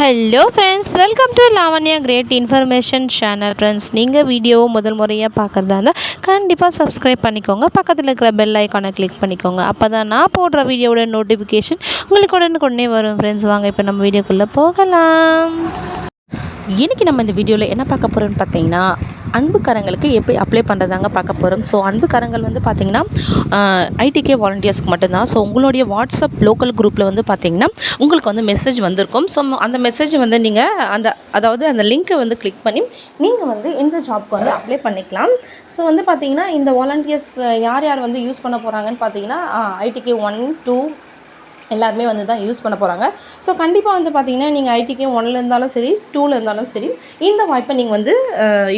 Hello friends welcome to Lavanya great information channel friends நீங்கள் வீடியோவை முதல் முறையாக பார்க்குறதா இருந்தால் கண்டிப்பாக சப்ஸ்கிரைப் பண்ணிக்கோங்க. பக்கத்தில் இருக்கிற பெல் ஐக்கானை கிளிக் பண்ணிக்கோங்க. அப்போ தான் நான் போடுற வீடியோவோட நோட்டிஃபிகேஷன் உங்களுக்கு உடனுக்குடனே வரும் ஃப்ரெண்ட்ஸ் வாங்க இப்போ நம்ம வீடியோக்குள்ளே போகலாம். இன்றைக்கி நம்ம இந்த வீடியோவில் என்ன பார்க்க போகிறோம்னு பார்த்தீங்கன்னா அன்புக்காரங்களுக்கு எப்படி அப்ளை பண்ணுறதாங்க பார்க்க போகிறோம் ஸோ அன்புக்காரங்கள் வந்து பார்த்திங்கன்னா ஐடிகே வாலண்டியர்ஸ்க்கு மட்டும்தான். ஸோ உங்களுடைய வாட்ஸ்அப் லோக்கல் குரூப்பில் வந்து பார்த்திங்கன்னா உங்களுக்கு வந்து மெசேஜ் வந்திருக்கும். ஸோ அந்த மெசேஜ் வந்து நீங்கள் அந்த அதாவது அந்த லிங்க்கை வந்து கிளிக் பண்ணி நீங்கள் வந்து இந்த ஜாப்க்கு வந்து அப்ளை பண்ணிக்கலாம். ஸோ வந்து பார்த்திங்கன்னா இந்த வாலண்டியர்ஸ் யார் யார் வந்து யூஸ் பண்ண போகிறாங்கன்னு பார்த்தீங்கன்னா ஐடிகே ஒன் டூ எல்லாருமே வந்து தான் யூஸ் பண்ண போகிறாங்க ஸோ கண்டிப்பாக வந்து பார்த்தீங்கன்னா நீங்கள் ஐடிக்கு ஒன்னில் இருந்தாலும் சரி டூவில் இருந்தாலும் சரி இந்த வாய்ப்பை நீங்கள் வந்து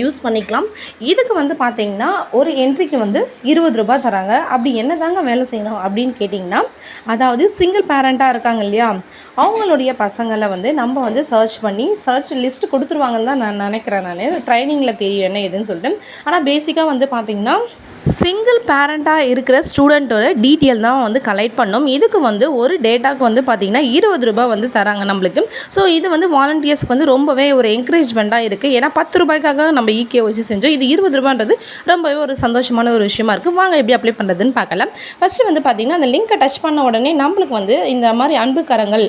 யூஸ் பண்ணிக்கலாம். இதுக்கு வந்து பார்த்தீங்கன்னா ஒரு என்ட்ரிக்கு வந்து இருபது ரூபாய் தராங்க. அப்படி என்ன தாங்க வேலை செய்யணும் அப்படின்னு கேட்டிங்கன்னா அதாவது சிங்கிள் பேரண்ட்டாக இருக்காங்க இல்லையா? அவங்களுடைய பசங்களை வந்து நம்ம வந்து சர்ச் பண்ணி சர்ச் லிஸ்ட் கொடுத்துருவாங்கன்னு தான் நான் நினைக்கிறேன் நான். ட்ரைனிங்கில் தெரியும் என்ன எதுன்னு சொல்லிட்டு. ஆனால் பேசிக்காக வந்து பார்த்திங்கன்னா சிங்கிள் பேரண்ட்டாக இருக்கிற ஸ்டூடெண்ட்டோட டீட்டெயில் தான் வந்து கலெக்ட் பண்ணோம். இதுக்கு வந்து ஒரு டேட்டாக்கு வந்து பார்த்திங்கன்னா இருபது ரூபாய் வந்து தராங்க நம்மளுக்கு. ஸோ இது வந்து வாலண்டியர்ஸ்க்கு வந்து ரொம்பவே ஒரு என்கரேஜ்மெண்ட்டாக இருக்குது ஏன்னா பத்து ரூபாய்க்காக நம்ம இகே வச்சு செஞ்சோம். இது இருபது ரூபான்றது ரொம்பவே ஒரு சந்தோஷமான ஒரு விஷயமா இருக்குது வாங்க எப்படி அப்ளை பண்ணுறதுன்னு பார்க்கலாம். ஃபஸ்ட்டு வந்து பார்த்திங்கன்னா அந்த லிங்க்கை டச் பண்ண உடனே நம்மளுக்கு வந்து இந்த மாதிரி அன்புக்கரங்கள்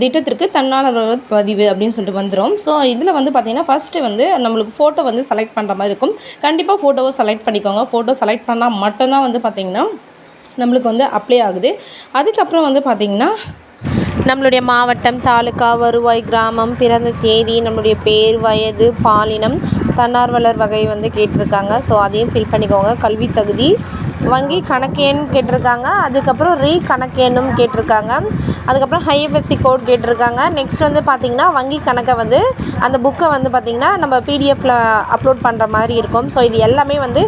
திட்டத்திற்கு தன்னாளர் பதிவு அப்படின்னு சொல்லிட்டு வந்துடும் ஸோ இதில் வந்து பார்த்திங்கன்னா ஃபஸ்ட்டு வந்து நம்மளுக்கு ஃபோட்டோ வந்து செலக்ட் பண்ணுற மாதிரி இருக்கும். கண்டிப்பாக ஃபோட்டோவை செலக்ட் பண்ணிக்கோங்க. ஃபோட்டோ செலக்ட் பண்ணால் மட்டும்தான் வந்து பார்த்திங்கன்னா நம்மளுக்கு வந்து அப்ளை ஆகுது. அதுக்கப்புறம் வந்து பார்த்திங்கன்னா நம்மளுடைய மாவட்டம் தாலுக்கா வருவாய் கிராமம் பிறந்த தேதி நம்மளுடைய பேர் வயது பாலினம் தன்னார்வலர் வகை வந்து கேட்டிருக்காங்க. ஸோ அதையும் ஃபில் பண்ணிக்கோங்க. கல்வி தகுதி வங்கி கணக்கேன்னு கேட்டிருக்காங்க. அதுக்கப்புறம் ரீ கணக்கேனும் கேட்டிருக்காங்க. அதுக்கப்புறம் ஹைஎஃப்எஸ்சி கோட் கேட்டிருக்காங்க. நெக்ஸ்ட் வந்து பார்த்திங்கன்னா வங்கி கணக்கை வந்து அந்த புக்கை வந்து பார்த்திங்கன்னா நம்ம பிடிஎஃப்பில் அப்லோட் பண்ணுற மாதிரி இருக்கும். ஸோ இது எல்லாமே வந்து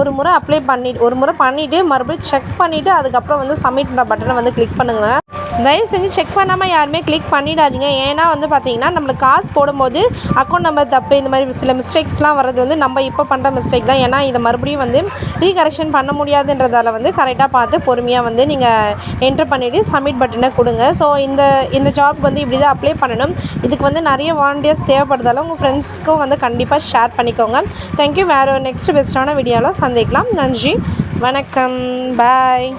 ஒரு முறை அப்ளை பண்ணி ஒரு முறை பண்ணிவிட்டு மறுபடியும் செக் பண்ணிவிட்டு அதுக்கப்புறம் வந்து சப்மிட்ன்ற பட்டனை வந்து கிளிக் பண்ணுங்கள் தயவு செஞ்சு செக் பண்ணாமல் யாருமே கிளிக் பண்ணிடாதீங்க. ஏன்னா வந்து பார்த்தீங்கன்னா நம்மளுக்கு காசு போடும்போது அக்கௌண்ட் நம்பர் தப்பு இந்த மாதிரி சில மிஸ்டேக்ஸ்லாம் வர்றது வந்து நம்ம இப்போ பண்ணுற மிஸ்டேக் தான். ஏன்னா இதை மறுபடியும் வந்து ரீகரெக்ஷன் பண்ண முடியாதுன்றதால வந்து கரெக்டாக பார்த்து பொறுமையாக வந்து நீங்கள் என்ட்ரு பண்ணிவிட்டு சப்மிட் பட்டனை கொடுங்க. ஸோ இந்த இந்த ஜாப் வந்து இப்படி தான் அப்ளை பண்ணணும். இதுக்கு வந்து நிறைய வாலண்டியர்ஸ் தேவைப்படுறதால உங்கள் ஃப்ரெண்ட்ஸ்க்கும் வந்து கண்டிப்பாக ஷேர் பண்ணிக்கோங்க. தேங்க்யூ வேறு ஒரு நெக்ஸ்ட் பெஸ்ட்டான வீடியோவில் சந்திக்கலாம். நன்றி. வணக்கம். பாய்